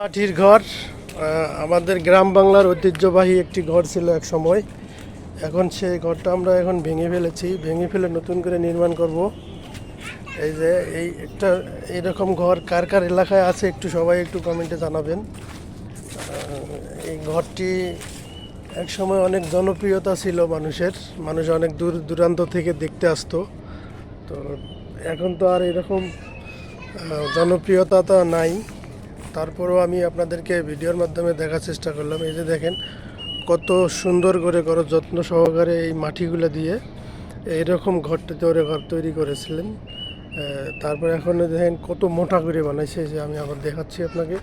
মাটির ঘর আমাদের গ্রাম বাংলার ঐতিহ্যবাহী একটি ঘর ছিল এক সময়। এখন সেই ঘরটা আমরা এখন ভেঙে ফেলেছি। ভেঙে ফেলে নতুন করে নির্মাণ করব। এই যে, এই একটা এরকম ঘর কার কার এলাকায় আছে একটু সবাই একটু কমেন্টে জানাবেন। এই ঘরটি এক সময় অনেক জনপ্রিয়তা ছিল মানুষের। মানুষ অনেক দূর দূরান্ত থেকে দেখতে আসতো। তো এখন তো আর এরকম জনপ্রিয়তা তো নাই। তারপরেও আমি আপনাদেরকে ভিডিওর মাধ্যমে দেখার চেষ্টা করলাম। এই যে দেখেন, কত সুন্দর করে করো যত্ন সহকারে এই মাটিগুলো দিয়ে এইরকম ঘরটা তৈরি, ঘর তৈরি করেছিলেন। তারপরে এখন দেখেন, কত মোটা করে বানাইছে। যে আমি আবার দেখাচ্ছি আপনাকে।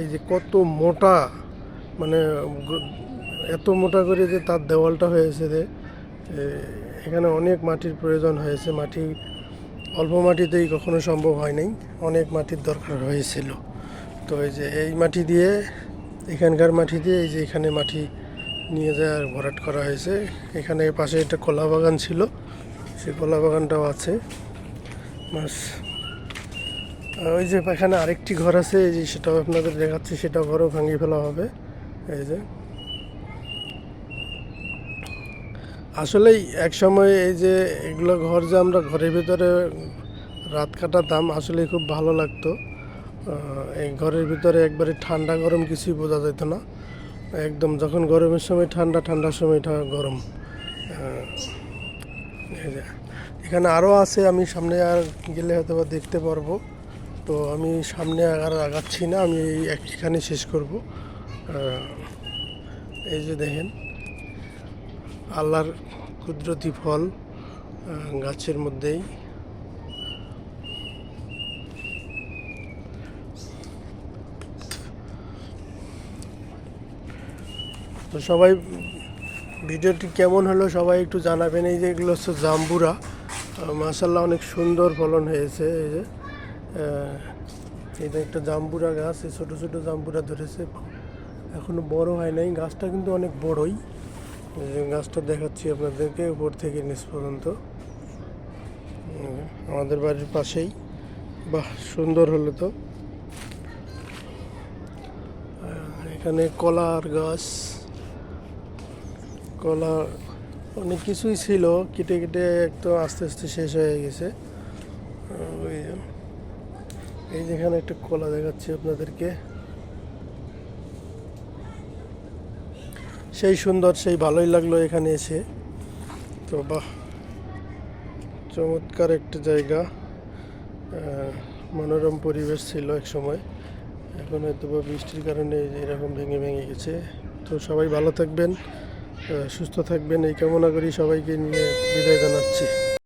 এই যে কত মোটা মানে এত মোটা করে যে তার দেওয়ালটা হয়েছে যে এখানে অনেক মাটির প্রয়োজন হয়েছে। মাটি, অল্প মাটিতেই কখনো সম্ভব হয় নাই। অনেক মাটির দরকার হয়েছিল। তো এই যে এই মাটি দিয়ে, এখানকার মাটি দিয়ে এই যে এখানে মাটি নিয়ে যাওয়ার ভরাট করা হয়েছে। এখানে পাশে একটা কলা বাগান ছিল, সেই কলা বাগানটাও আছে। বাস। ওই যে এখানে আরেকটি ঘর আছে, এই যে সেটাও আপনাদের দেখাচ্ছি, সেটা ঘরও ভাঙিয়ে ফেলা হবে। এই যে। আসলেই এক সময় এই যে এগুলো ঘর যে আমরা ঘরের ভিতরে রাত কাটাতাম, আসলে খুব ভালো লাগতো। এই ঘরের ভিতরে একবারে ঠান্ডা গরম কিছুই বোঝা যেত না। একদম যখন গরমের সময় ঠান্ডা, ঠান্ডার সময় ঠা- গরম। এখানে আরও আছে, আমি সামনে আর গেলে হয়তো বা দেখতে পারব। তো আমি সামনে আর আগাচ্ছি না, আমি এখানে শেষ করব। এই যে দেখেন, আল্লাহর কুদরতি ফল গাছের মধ্যেই। তো সবাই ভিডিওটি কেমন হলো সবাই একটু জানাবেন। এই যে এগুলো হচ্ছে জাম্বুরা। মাসাল্লাহ অনেক সুন্দর ফলন হয়েছে। এই যে এটা একটা জাম্বুরা গাছ। এই ছোটো ছোটো জাম্বুরা ধরেছে। এখনও বড় হয় নাই। গাছটা কিন্তু অনেক বড়ই। গাছটা দেখাচ্ছি আপনাদেরকে উপর থেকে নিচ পর্যন্ত। আমাদের বাড়ির পাশেই। বাহ, সুন্দর হলো তো। এখানে কলার গাছ। কলা অনেক কিছুই ছিল, কেটে কেটে একটু আস্তে আস্তে শেষ হয়ে গেছে। ওই এই যেখানে একটা কলা দেখাচ্ছি আপনাদেরকে। সেই সুন্দর, সেই ভালোই লাগল এখানে এসে। তো বাহ, চমৎকার একটা জায়গা। মনোরম পরিবেশ ছিল এক সময়। এখন হয়তো বৃষ্টির কারণে এরকম ভেঙে ভেঙে গেছে। তো সবাই ভালো থাকবেন। সুস্থ থাকবেন। এই কামনা করি সবাইকে নিয়ে বিদায় জানাচ্ছি।